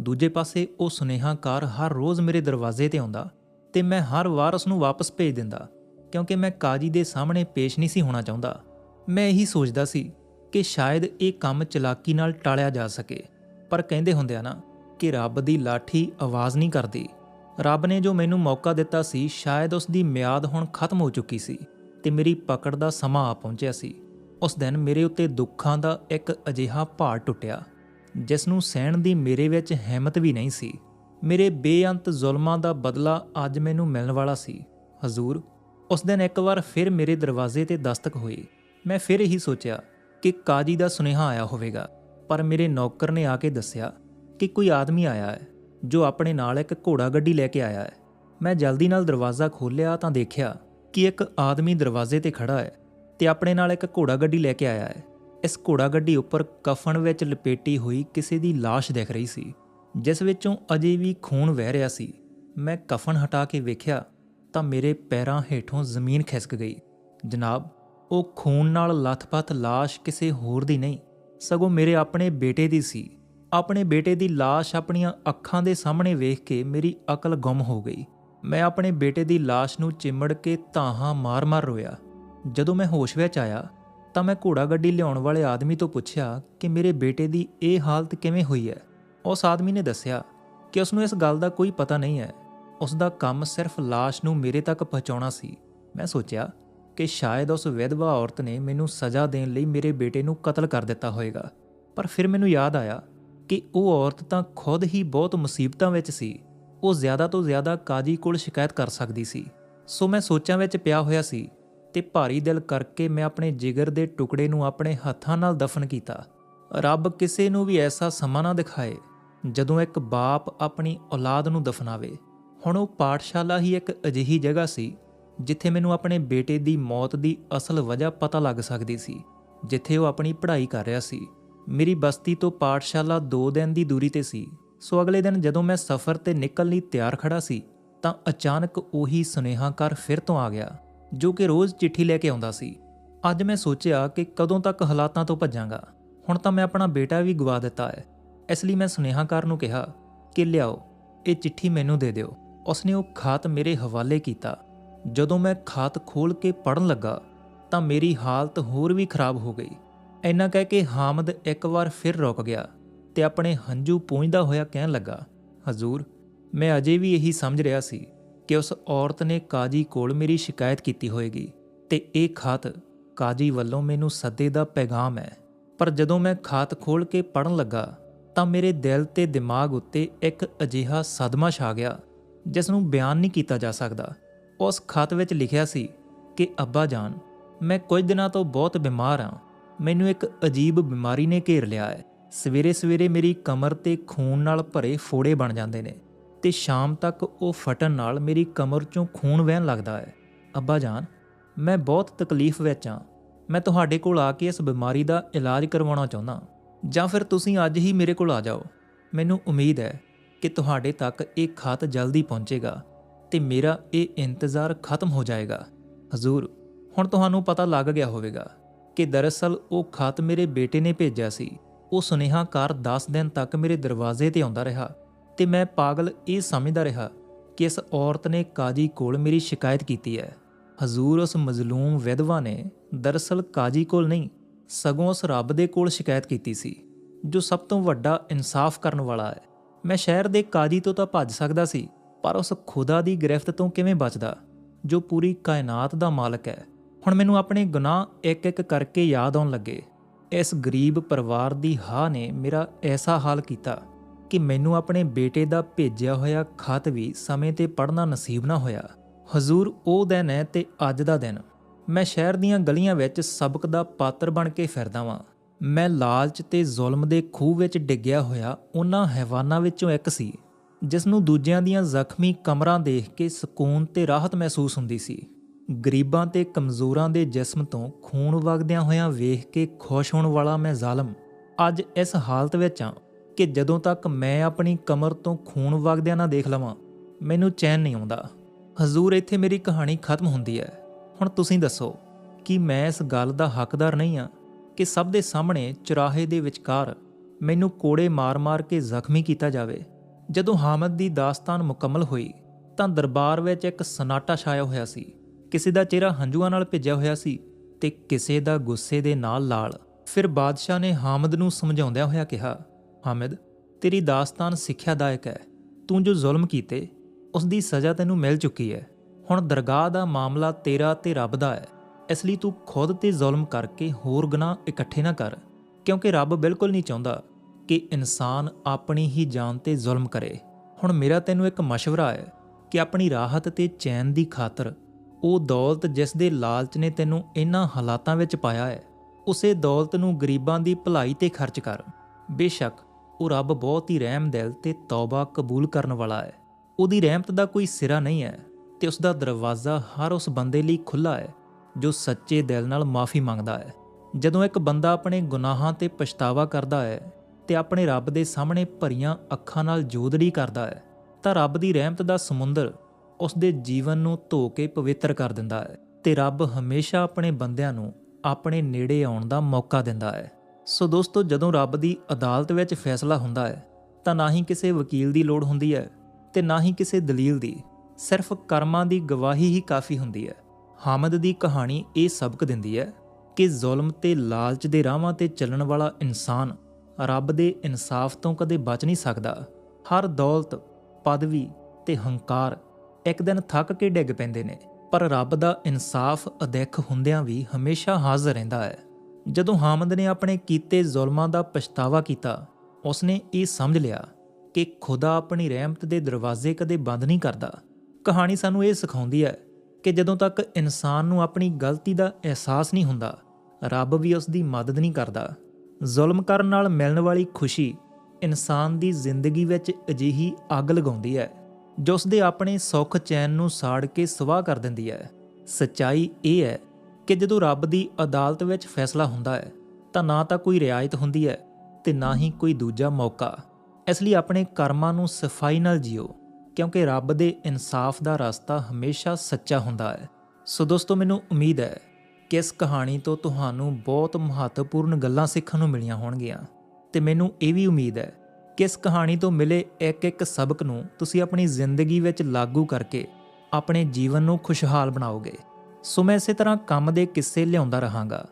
ਦੂਜੇ ਪਾਸੇ ਉਹ ਸੁਨੇਹਾਕਾਰ ਹਰ ਰੋਜ਼ ਮੇਰੇ ਦਰਵਾਜ਼ੇ ਤੇ ਆਉਂਦਾ ਤੇ ਮੈਂ ਹਰ ਵਾਰ ਉਸ ਨੂੰ ਵਾਪਸ ਭੇਜ ਦਿੰਦਾ, ਕਿਉਂਕਿ ਮੈਂ ਕਾਜੀ ਦੇ ਸਾਹਮਣੇ ਪੇਸ਼ ਨਹੀਂ ਸੀ ਹੋਣਾ ਚਾਹੁੰਦਾ। ਮੈਂ ਇਹੀ ਸੋਚਦਾ ਸੀ ਕਿ ਸ਼ਾਇਦ ਇਹ ਕੰਮ ਚਲਾਕੀ ਨਾਲ ਟਾਲਿਆ ਜਾ ਸਕੇ, ਪਰ ਕਹਿੰਦੇ ਹੁੰਦੇ ਆ ਨਾ ਕਿ ਰੱਬ ਦੀ ਲਾਠੀ ਆਵਾਜ਼ ਨਹੀਂ ਕਰਦੀ। ਰੱਬ ਨੇ ਜੋ ਮੈਨੂੰ ਮੌਕਾ ਦਿੱਤਾ ਸੀ, ਸ਼ਾਇਦ ਉਸ ਦੀ ਮਿਆਦ ਹੁਣ ਖਤਮ ਹੋ ਚੁੱਕੀ ਸੀ ਤੇ ਮੇਰੀ ਪਕੜ ਦਾ ਸਮਾਂ ਆ ਪਹੁੰਚਿਆ ਸੀ। ਉਸ ਦਿਨ ਮੇਰੇ ਉੱਤੇ ਦੁੱਖਾਂ ਦਾ ਇੱਕ ਅਜਿਹਾ ਭਾਰ ਟੁੱਟਿਆ, ਜਿਸ ਨੂੰ ਸਹਿਣ ਦੀ ਮੇਰੇ ਵਿੱਚ ਹਿੰਮਤ ਵੀ ਨਹੀਂ ਸੀ। ਮੇਰੇ ਬੇਅੰਤ ਜ਼ੁਲਮਾਂ ਦਾ ਬਦਲਾ ਅੱਜ ਮੈਨੂੰ ਮਿਲਣ ਵਾਲਾ ਸੀ। ਹਜ਼ੂਰ, ਉਸ ਦਿਨ ਇੱਕ ਵਾਰ ਫਿਰ ਮੇਰੇ ਦਰਵਾਜ਼ੇ ਤੇ ਦਸਤਕ ਹੋਈ। ਮੈਂ ਫਿਰ ਹੀ ਸੋਚਿਆ ਕਿ ਕਾਜੀ ਦਾ ਸੁਨੇਹਾ ਆਇਆ ਹੋਵੇਗਾ, ਪਰ ਮੇਰੇ ਨੌਕਰ ਨੇ ਆ ਕੇ ਦੱਸਿਆ ਕਿ ਕੋਈ ਆਦਮੀ ਆਇਆ ਹੈ। ਜੋ ਆਪਣੇ ਨਾਲ ਇੱਕ ਘੋੜਾ ਗੱਡੀ ਲੈ ਕੇ ਆਇਆ ਹੈ ਮੈਂ ਜਲਦੀ ਨਾਲ ਦਰਵਾਜ਼ਾ ਖੋਲ੍ਹਿਆ ਤਾਂ ਦੇਖਿਆ ਕਿ ਇੱਕ ਆਦਮੀ ਦਰਵਾਜ਼ੇ ਤੇ ਖੜਾ ਹੈ ਤੇ ਆਪਣੇ ਨਾਲ ਇੱਕ ਘੋੜਾ ਗੱਡੀ ਲੈ ਕੇ ਆਇਆ ਹੈ ਇਸ ਘੋੜਾ ਗੱਡੀ ਉੱਪਰ ਕਫਨ ਵਿੱਚ ਲਪੇਟੀ ਹੋਈ ਕਿਸੇ ਦੀ লাশ ਦਿਖ ਰਹੀ ਸੀ ਜਿਸ ਵਿੱਚੋਂ ਅਜੇ ਵੀ ਖੂਨ ਵਹਿ ਰਿਹਾ ਸੀ ਮੈਂ ਕਫਨ ਹਟਾ ਕੇ ਵੇਖਿਆ ਤਾਂ ਮੇਰੇ ਪੈਰਾਂ ਹੇਠੋਂ ਜ਼ਮੀਨ ਖਿਸਕ ਗਈ ਜਨਾਬ ਉਹ ਖੂਨ ਨਾਲ ਲੱਥਪੱਥ লাশ ਕਿਸੇ ਹੋਰ ਦੀ ਨਹੀਂ ਸਗੋਂ ਮੇਰੇ ਆਪਣੇ ਬੇਟੇ ਦੀ ਸੀ ਆਪਣੇ ਬੇਟੇ ਦੀ লাশ ਆਪਣੀਆਂ ਅੱਖਾਂ ਦੇ ਸਾਹਮਣੇ ਵੇਖ ਕੇ ਮੇਰੀ ਅਕਲ ਗੁੰਮ ਹੋ ਗਈ ਮੈਂ ਆਪਣੇ ਬੇਟੇ ਦੀ লাশ ਨੂੰ ਚਿੰਮੜ ਕੇ ਤਾਹਾਂ ਮਾਰ-ਮਾਰ ਰੋਇਆ ਜਦੋਂ ਮੈਂ ਹੋਸ਼ ਵਿੱਚ ਆਇਆ ਤਾਂ ਮੈਂ ਘੋੜਾ ਗੱਡੀ ਲਿਆਉਣ ਵਾਲੇ ਆਦਮੀ ਤੋਂ ਪੁੱਛਿਆ ਕਿ ਮੇਰੇ ਬੇਟੇ ਦੀ ਇਹ ਹਾਲਤ ਕਿਵੇਂ ਹੋਈ ਹੈ ਉਸ ਆਦਮੀ ਨੇ ਦੱਸਿਆ ਕਿ ਉਸ ਨੂੰ ਇਸ ਗੱਲ ਦਾ ਕੋਈ ਪਤਾ ਨਹੀਂ ਹੈ ਉਸ ਦਾ ਕੰਮ ਸਿਰਫ লাশ ਨੂੰ ਮੇਰੇ ਤੱਕ ਪਹੁੰਚਾਉਣਾ ਸੀ ਮੈਂ ਸੋਚਿਆ ਕਿ ਸ਼ਾਇਦ ਉਸ ਵਿਧਵਾ ਔਰਤ ਨੇ ਮੈਨੂੰ ਸਜ਼ਾ ਦੇਣ ਲਈ ਮੇਰੇ ਬੇਟੇ ਨੂੰ ਕਤਲ ਕਰ ਦਿੱਤਾ ਹੋਵੇਗਾ ਪਰ ਫਿਰ ਮੈਨੂੰ ਯਾਦ ਆਇਆ ਕਿ ਉਹ ਔਰਤ ਤਾਂ ਖੁਦ ਹੀ ਬਹੁਤ ਮੁਸੀਬਤਾਂ ਵਿੱਚ ਸੀ। ਉਹ ਜ਼ਿਆਦਾ ਤੋਂ ਜ਼ਿਆਦਾ ਕਾਜੀ ਕੋਲ ਸ਼ਿਕਾਇਤ ਕਰ ਸਕਦੀ ਸੀ। ਸੋ ਮੈਂ ਸੋਚਾਂ ਵਿੱਚ ਪਿਆ ਹੋਇਆ ਸੀ ਤੇ ਭਾਰੀ ਦਿਲ ਕਰਕੇ ਮੈਂ ਆਪਣੇ ਜਿਗਰ ਦੇ ਟੁਕੜੇ ਨੂੰ ਆਪਣੇ ਹੱਥਾਂ ਨਾਲ ਦਫਨ ਕੀਤਾ। ਰੱਬ ਕਿਸੇ ਨੂੰ ਵੀ ਐਸਾ ਸਮਾਂ ਨਾ ਦਿਖਾਏ ਜਦੋਂ ਇੱਕ ਬਾਪ ਆਪਣੀ ਔਲਾਦ ਨੂੰ ਦਫਨਾਵੇ। ਹੁਣ ਉਹ ਪਾਠਸ਼ਾਲਾ ਹੀ ਇੱਕ ਅਜਿਹੀ ਜਗ੍ਹਾ ਸੀ ਜਿੱਥੇ ਮੈਨੂੰ ਆਪਣੇ ਬੇਟੇ ਦੀ ਮੌਤ ਦੀ ਅਸਲ ਵਜ੍ਹਾ ਪਤਾ ਲੱਗ ਸਕਦੀ ਸੀ, ਜਿੱਥੇ ਉਹ ਆਪਣੀ ਪੜ੍ਹਾਈ ਕਰ ਰਿਹਾ ਸੀ। ਮੇਰੀ ਬਸਤੀ ਤੋਂ ਪਾਠਸ਼ਾਲਾ 2 ਦਿਨ ਦੀ ਦੂਰੀ ਤੇ ਸੀ। ਸੋ ਅਗਲੇ ਦਿਨ ਜਦੋਂ ਮੈਂ ਸਫ਼ਰ ਤੇ ਨਿਕਲਣ ਲਈ ਤਿਆਰ ਖੜਾ ਸੀ, ਤਾਂ ਅਚਾਨਕ ਉਹੀ ਸੁਨੇਹਾਕਾਰ ਫਿਰ ਤੋਂ ਆ ਗਿਆ, ਜੋ ਕਿ ਰੋਜ਼ ਚਿੱਠੀ ਲੈ ਕੇ ਆਉਂਦਾ ਸੀ। ਅੱਜ ਮੈਂ ਸੋਚਿਆ ਕਿ ਕਦੋਂ ਤੱਕ ਹਾਲਾਤਾਂ ਤੋਂ ਭੱਜਾਂਗਾ। ਹੁਣ ਤਾਂ ਮੈਂ ਆਪਣਾ ਬੇਟਾ ਵੀ ਗਵਾ ਦਿੱਤਾ ਹੈ। ਇਸ ਲਈ ਮੈਂ ਸੁਨੇਹਾਕਾਰ ਨੂੰ ਕਿਹਾ ਕਿ ਲਿਆਓ, ਇਹ ਚਿੱਠੀ ਮੈਨੂੰ ਦੇ ਦਿਓ। ਉਸਨੇ ਉਹ ਖਾਤ ਮੇਰੇ ਹਵਾਲੇ ਕੀਤਾ। ਜਦੋਂ ਮੈਂ ਖਾਤ ਖੋਲ ਕੇ ਪੜਨ ਲੱਗਾ, ਤਾਂ ਮੇਰੀ ਹਾਲਤ ਹੋਰ ਵੀ ਖਰਾਬ ਹੋ ਗਈ। ਇੰਨਾ ਕਹਿ ਕੇ ਹਾਮਦ ਇੱਕ ਵਾਰ ਫਿਰ ਰੁਕ ਗਿਆ ਤੇ ਆਪਣੇ ਹੰਝੂ ਪੂੰਝਦਾ ਹੋਇਆ ਕਹਿਣ ਲੱਗਾ, ਹਜ਼ੂਰ, ਮੈਂ ਅਜੇ ਵੀ ਇਹੀ ਸਮਝ ਰਿਹਾ ਸੀ ਕਿ ਉਸ ਔਰਤ ਨੇ ਕਾਜੀ ਕੋਲ ਮੇਰੀ ਸ਼ਿਕਾਇਤ ਕੀਤੀ ਹੋਏਗੀ ਤੇ ਇਹ ਖਾਤ ਕਾਜੀ ਵੱਲੋਂ ਮੈਨੂੰ ਸੱਦੇ ਦਾ ਪੈਗਾਮ ਹੈ। ਪਰ ਜਦੋਂ ਮੈਂ ਖਾਤ ਖੋਲ ਕੇ ਪੜਨ ਲੱਗਾ ਤਾਂ ਮੇਰੇ ਦਿਲ ਤੇ ਦਿਮਾਗ ਉੱਤੇ ਇੱਕ ਅਜੀਹਾ ਸਦਮਾ ਛਾ ਗਿਆ, ਜਿਸ ਨੂੰ ਬਿਆਨ ਨਹੀਂ ਕੀਤਾ ਜਾ ਸਕਦਾ। ਉਸ ਖਤ ਵਿੱਚ ਲਿਖਿਆ ਸੀ ਕਿ, ਅੱਬਾ ਜਾਨ, ਮੈਂ ਕੁਝ ਦਿਨਾਂ ਤੋਂ ਬਹੁਤ ਬਿਮਾਰ ਹਾਂ ਮੈਨੂੰ ਇੱਕ ਅਜੀਬ ਬਿਮਾਰੀ ਨੇ ਘੇਰ ਲਿਆ ਹੈ। ਸਵੇਰੇ ਸਵੇਰੇ ਮੇਰੀ ਕਮਰ ਤੇ ਖੂਨ ਨਾਲ ਭਰੇ ਫੋੜੇ ਬਣ ਜਾਂਦੇ ਨੇ ਤੇ ਸ਼ਾਮ ਤੱਕ ਉਹ ਫਟਣ ਨਾਲ ਮੇਰੀ ਕਮਰ ਚੋਂ ਖੂਨ ਵਹਿਣ ਲੱਗਦਾ ਹੈ। ਅੱਬਾ ਜਾਨ, ਮੈਂ ਬਹੁਤ ਤਕਲੀਫ ਵਿੱਚ ਹਾਂ। ਮੈਂ ਤੁਹਾਡੇ ਕੋਲ ਆ ਕੇ ਇਸ ਬਿਮਾਰੀ ਦਾ ਇਲਾਜ ਕਰਵਾਉਣਾ ਚਾਹੁੰਦਾ ਜਾਂ ਫਿਰ ਤੁਸੀਂ ਅੱਜ ਹੀ ਮੇਰੇ ਕੋਲ ਆ ਜਾਓ। ਮੈਨੂੰ ਉਮੀਦ ਹੈ ਕਿ ਤੁਹਾਡੇ ਤੱਕ ਇਹ ਖਤ ਜਲਦੀ ਪਹੁੰਚੇਗਾ ਤੇ ਮੇਰਾ ਇਹ ਇੰਤਜ਼ਾਰ ਖਤਮ ਹੋ ਜਾਏਗਾ। ਹਜ਼ੂਰ, ਹੁਣ ਤੁਹਾਨੂੰ ਪਤਾ ਲੱਗ ਗਿਆ ਹੋਵੇਗਾ। ਕਿ ਦਰਅਸਲ ਉਹ ਖਤ ਮੇਰੇ ਬੇਟੇ ਨੇ ਭੇਜਿਆ ਸੀ। ਉਹ ਸੁਨੇਹਾਕਾਰ 10 ਦਿਨ ਤੱਕ ਮੇਰੇ ਦਰਵਾਜ਼ੇ ਤੇ ਆਉਂਦਾ ਰਿਹਾ ਤੇ ਮੈਂ ਪਾਗਲ ਇਹ ਸਮਝਦਾ ਰਿਹਾ ਕਿ ਇਸ ਔਰਤ ਨੇ ਕਾਜੀ ਕੋਲ ਮੇਰੀ ਸ਼ਿਕਾਇਤ ਕੀਤੀ ਹੈ। ਹਜ਼ੂਰ ਉਸ ਮਜ਼ਲੂਮ ਵਿਧਵਾ ਨੇ ਦਰਅਸਲ ਕਾਜੀ ਕੋਲ ਨਹੀਂ, ਸਗੋਂ ਉਸ ਰੱਬ ਦੇ ਕੋਲ ਸ਼ਿਕਾਇਤ ਕੀਤੀ ਸੀ, ਜੋ ਸਭ ਤੋਂ ਵੱਡਾ ਇਨਸਾਫ ਕਰਨ ਵਾਲਾ ਹੈ। ਮੈਂ ਸ਼ਹਿਰ ਦੇ ਕਾਜੀ ਤੋਂ ਤਾਂ ਭੱਜ ਸਕਦਾ ਸੀ, ਪਰ ਉਸ ਖੁਦਾ ਦੀ ਗ੍ਰਿਫਤ ਤੋਂ ਕਿਵੇਂ ਬਚਦਾ, ਜੋ ਪੂਰੀ ਕਾਇਨਾਤ ਦਾ ਮਾਲਕ ਹੈ? ਹੁਣ ਮੈਨੂੰ ਆਪਣੇ ਗੁਨਾਹ ਇੱਕ ਇੱਕ ਕਰਕੇ ਯਾਦ ਆਉਣ ਲੱਗੇ। ਇਸ ਗਰੀਬ ਪਰਿਵਾਰ ਦੀ ਹਾਂ ਨੇ ਮੇਰਾ ਐਸਾ ਹਾਲ ਕੀਤਾ ਕਿ ਮੈਨੂੰ ਆਪਣੇ ਬੇਟੇ ਦਾ ਭੇਜਿਆ ਹੋਇਆ ਖਤ ਵੀ ਸਮੇਂ ਤੇ ਪੜ੍ਹਨਾ ਨਸੀਬ ਨਾ ਹੋਇਆ। ਹਜ਼ੂਰ ਉਹ ਦਿਨ ਹੈ ਤੇ ਅੱਜ ਦਾ ਦਿਨ। ਮੈਂ ਸ਼ਹਿਰ ਦੀਆਂ ਗਲੀਆਂ ਵਿੱਚ ਸਬਕ ਦਾ ਪਾਤਰ ਬਣ ਕੇ ਫਿਰਦਾ ਵਾਂ। ਮੈਂ ਲਾਲਚ ਤੇ ਜ਼ੁਲਮ ਦੇ ਖੂਹ ਵਿੱਚ ਡਿੱਗਿਆ ਹੋਇਆ ਉਹਨਾਂ ਹੈਵਾਨਾਂ ਵਿੱਚੋਂ ਇੱਕ ਸੀ ਜਿਸ ਨੂੰ ਦੂਜਿਆਂ ਦੀਆਂ ਜ਼ਖਮੀ ਕਮਰਾਂ ਦੇਖ ਕੇ ਸਕੂਨ ਤੇ ਰਾਹਤ ਮਹਿਸੂਸ ਹੁੰਦੀ ਸੀ। ਗਰੀਬਾਂ ਤੇ ਕਮਜ਼ੋਰਾਂ ਦੇ ਜਿਸਮ ਤੋਂ ਖੂਨ ਵਗਦਿਆਂ ਹੋਇਆਂ ਵੇਖ ਕੇ ਖੁਸ਼ ਹੋਣ ਵਾਲਾ ਮੈਂ ਜ਼ਾਲਮ। ਅੱਜ ਇਸ ਹਾਲਤ ਵਿੱਚ ਹਾਂ ਕਿ ਜਦੋਂ ਤੱਕ ਮੈਂ ਆਪਣੀ ਕਮਰ ਤੋਂ ਖੂਨ ਵਗਦਿਆਂ ਨਾ ਦੇਖ ਲਵਾਂ, ਮੈਨੂੰ ਚੈਨ ਨਹੀਂ ਆਉਂਦਾ। ਹਜ਼ੂਰ, ਇੱਥੇ ਮੇਰੀ ਕਹਾਣੀ ਖਤਮ ਹੁੰਦੀ ਹੈ। ਹੁਣ ਤੁਸੀਂ ਦੱਸੋ ਕਿ ਮੈਂ ਇਸ ਗੱਲ ਦਾ ਹੱਕਦਾਰ ਨਹੀਂ ਹਾਂ ਕਿ ਸਭ ਦੇ ਸਾਹਮਣੇ ਚੁਰਾਹੇ ਦੇ ਵਿਚਕਾਰ ਮੈਨੂੰ ਕੋੜੇ ਮਾਰ-ਮਾਰ ਕੇ ਜ਼ਖਮੀ ਕੀਤਾ ਜਾਵੇ। ਜਦੋਂ ਹਾਮਦ ਦੀ ਦਾਸਤਾਨ ਮੁਕੰਮਲ ਹੋਈ ਤਾਂ ਦਰਬਾਰ ਵਿੱਚ ਇੱਕ ਸਨਾਟਾ ਛਾਇਆ ਹੋਇਆ ਸੀ। ਕਿਸੇ ਦਾ ਚਿਹਰਾ ਹੰਝੂਆਂ ਨਾਲ ਭਿੱਜਿਆ ਹੋਇਆ ਸੀ ਤੇ ਕਿਸੇ ਦਾ ਗੁੱਸੇ ਦੇ ਨਾਲ ਲਾਲ। ਫਿਰ ਬਾਦਸ਼ਾਹ ਨੇ ਹਾਮਦ ਨੂੰ ਸਮਝਾਉਂਦਿਆਂ ਹੋਇਆ ਕਿਹਾ, ਹਾਮਦ, ਤੇਰੀ ਦਾਸਤਾਨ ਸਿੱਖਿਆਦਾਇਕ ਹੈ। ਤੂੰ ਜੋ ਜ਼ੁਲਮ ਕੀਤੇ ਉਸ ਦੀ ਸਜ਼ਾ ਤੈਨੂੰ ਮਿਲ ਚੁੱਕੀ ਹੈ। ਹੁਣ ਦਰਗਾਹ ਦਾ ਮਾਮਲਾ ਤੇਰਾ ਤੇ ਰੱਬ ਦਾ ਹੈ। ਇਸ ਲਈ ਤੂੰ ਖੁਦ ਤੇ ਜ਼ੁਲਮ ਕਰਕੇ ਹੋਰ ਗੁਨਾਹ ਇਕੱਠੇ ਨਾ ਕਰ, ਕਿਉਂਕਿ ਰੱਬ ਬਿਲਕੁਲ ਨਹੀਂ ਚਾਹੁੰਦਾ ਕਿ ਇਨਸਾਨ ਆਪਣੀ ਹੀ ਜਾਨ ਤੇ ਜ਼ੁਲਮ ਕਰੇ। ਹੁਣ ਮੇਰਾ ਤੈਨੂੰ ਇੱਕ ਮਸ਼ਵਰਾ ਹੈ ਕਿ ਆਪਣੀ ਰਾਹਤ ਤੇ ਚੈਨ ਦੀ ਖਾਤਰ ਉਹ ਦੌਲਤ ਜਿਸ ਦੇ ਲਾਲਚ ਨੇ ਤੈਨੂੰ ਇਹਨਾਂ ਹਾਲਾਤਾਂ ਵਿੱਚ ਪਾਇਆ ਹੈ, ਉਸੇ ਦੌਲਤ ਨੂੰ ਗਰੀਬਾਂ ਦੀ ਭਲਾਈ ਤੇ ਖਰਚ ਕਰ। ਬੇਸ਼ੱਕ, ਉਹ ਰੱਬ ਬਹੁਤ ਹੀ ਰਹਿਮਦਿਲ ਤੇ ਤੌਬਾ ਕਬੂਲ ਕਰਨ ਵਾਲਾ ਹੈ। ਉਹਦੀ ਰਹਿਮਤ ਦਾ ਕੋਈ ਸਿਰਾ ਨਹੀਂ ਹੈ ਤੇ ਉਸ ਦਾ ਦਰਵਾਜ਼ਾ ਹਰ ਉਸ ਬੰਦੇ ਲਈ ਖੁੱਲਾ ਹੈ, ਜੋ ਸੱਚੇ ਦਿਲ ਨਾਲ ਮਾਫੀ ਮੰਗਦਾ ਹੈ। ਜਦੋਂ ਇੱਕ ਬੰਦਾ ਆਪਣੇ ਗੁਨਾਹਾਂ ਤੇ ਪਛਤਾਵਾ ਕਰਦਾ ਹੈ ਤੇ ਆਪਣੇ ਰੱਬ ਦੇ ਸਾਹਮਣੇ ਭਰੀਆਂ ਅੱਖਾਂ ਨਾਲ ਜੋਦੜੀ ਕਰਦਾ ਹੈ, ਤਾਂ ਰੱਬ ਦੀ ਰਹਿਮਤ ਦਾ ਸਮੁੰਦਰ ਉਸ ਦੇ ਜੀਵਨ ਨੂੰ ਧੋ ਕੇ ਪਵਿੱਤਰ ਕਰ ਦਿੰਦਾ ਹੈ ਤੇ ਰੱਬ ਹਮੇਸ਼ਾ ਆਪਣੇ ਬੰਦਿਆਂ ਨੂੰ ਆਪਣੇ ਨੇੜੇ ਆਉਣ ਦਾ ਮੌਕਾ ਦਿੰਦਾ ਹੈ। ਸੋ ਦੋਸਤੋ, ਜਦੋਂ ਰੱਬ ਦੀ ਅਦਾਲਤ ਵਿੱਚ ਫੈਸਲਾ ਹੁੰਦਾ ਹੈ, ਤਾਂ ਨਾ ਹੀ ਕਿਸੇ ਵਕੀਲ ਦੀ ਲੋੜ ਹੁੰਦੀ ਹੈ ਤੇ ਨਾ ਹੀ ਕਿਸੇ ਦਲੀਲ ਦੀ। ਸਿਰਫ ਕਰਮਾਂ ਦੀ ਗਵਾਹੀ ਹੀ ਕਾਫੀ ਹੁੰਦੀ ਹੈ। ਹਾਮਦ ਦੀ ਕਹਾਣੀ ਇਹ ਸਬਕ ਦਿੰਦੀ ਹੈ ਕਿ ਜ਼ੁਲਮ ਤੇ ਲਾਲਚ ਦੇ ਰਾਹਾਂ ਤੇ ਚੱਲਣ ਵਾਲਾ ਇਨਸਾਨ ਰੱਬ ਦੇ ਇਨਸਾਫ ਤੋਂ ਕਦੇ ਬਚ ਨਹੀਂ ਸਕਦਾ। ਹਰ ਦੌਲਤ, ਪਦਵੀ ਤੇ ਹੰਕਾਰ ਇੱਕ ਦਿਨ ਥੱਕ ਕੇ ਡਿੱਗ ਪੈਂਦੇ ਨੇ, ਪਰ ਰੱਬ ਦਾ ਇਨਸਾਫ ਅਦਿੱਖ ਹੁੰਦਿਆਂ ਵੀ ਹਮੇਸ਼ਾ ਹਾਜ਼ਰ ਰਹਿੰਦਾ ਹੈ। ਜਦੋਂ ਹਾਮਦ ਨੇ ਆਪਣੇ ਕੀਤੇ ਜ਼ੁਲਮਾਂ ਦਾ ਪਛਤਾਵਾ ਕੀਤਾ, ਉਸਨੇ ਇਹ ਸਮਝ ਲਿਆ ਕਿ ਖੁਦਾ ਆਪਣੀ ਰਹਿਮਤ ਦੇ ਦਰਵਾਜ਼ੇ ਕਦੇ ਬੰਦ ਨਹੀਂ ਕਰਦਾ। ਕਹਾਣੀ ਸਾਨੂੰ ਇਹ ਸਿਖਾਉਂਦੀ ਹੈ ਕਿ ਜਦੋਂ ਤੱਕ ਇਨਸਾਨ ਨੂੰ ਆਪਣੀ ਗਲਤੀ ਦਾ ਅਹਿਸਾਸ ਨਹੀਂ ਹੁੰਦਾ, ਰੱਬ ਵੀ ਉਸ ਦੀ ਮਦਦ ਨਹੀਂ ਕਰਦਾ। ਜ਼ੁਲਮ ਕਰਨ ਨਾਲ ਮਿਲਣ ਵਾਲੀ ਖੁਸ਼ੀ ਇਨਸਾਨ ਦੀ ਜ਼ਿੰਦਗੀ ਵਿੱਚ ਅਜਿਹੀ ਅੱਗ ਲਗਾਉਂਦੀ ਹੈ। ਜੋ ਉਸ ਦੇ ਆਪਣੇ ਸੁੱਖ ਚੈਨ ਨੂੰ ਸਾੜ ਕੇ ਸਵਾਹ ਕਰ ਦਿੰਦੀ ਹੈ। ਸੱਚਾਈ ਇਹ ਹੈ ਕਿ ਜਦੋਂ ਰੱਬ ਦੀ ਅਦਾਲਤ ਵਿੱਚ ਫੈਸਲਾ ਹੁੰਦਾ ਹੈ, ਤਾਂ ਨਾ ਤਾਂ ਕੋਈ ਰਿਆਇਤ ਹੁੰਦੀ ਹੈ ਤੇ ਨਾ ਹੀ ਕੋਈ ਦੂਜਾ ਮੌਕਾ। ਇਸ ਲਈ ਆਪਣੇ ਕਰਮਾਂ ਨੂੰ ਸਫ਼ਾਈ ਨਾਲ ਜੀਓ, ਕਿਉਂਕਿ ਰੱਬ ਦੇ ਇਨਸਾਫ ਦਾ ਰਸਤਾ ਹਮੇਸ਼ਾ ਸੱਚਾ ਹੁੰਦਾ ਹੈ। ਸੋ ਦੋਸਤੋ, ਮੈਨੂੰ ਉਮੀਦ ਹੈ ਕਿ ਇਸ ਕਹਾਣੀ ਤੋਂ ਤੁਹਾਨੂੰ ਬਹੁਤ ਮਹੱਤਵਪੂਰਨ ਗੱਲਾਂ ਸਿੱਖਣ ਨੂੰ ਮਿਲੀਆਂ ਹੋਣਗੀਆਂ ਤੇ ਮੈਨੂੰ ਇਹ ਵੀ ਉਮੀਦ ਹੈ ਕਿਸ ਕਹਾਣੀ ਤੋਂ ਮਿਲੇ ਇੱਕ ਇੱਕ ਸਬਕ ਨੂੰ ਤੁਸੀਂ ਆਪਣੀ ਜ਼ਿੰਦਗੀ ਵਿੱਚ ਲਾਗੂ ਕਰਕੇ ਆਪਣੇ ਜੀਵਨ ਨੂੰ ਖੁਸ਼ਹਾਲ ਬਣਾਓਗੇ। ਸੋ ਮੈਂ ਇਸੇ ਤਰ੍ਹਾਂ ਕੰਮ ਦੇ ਕਿੱਸੇ ਲਿਆਉਂਦਾ ਰਹਾਂਗਾ।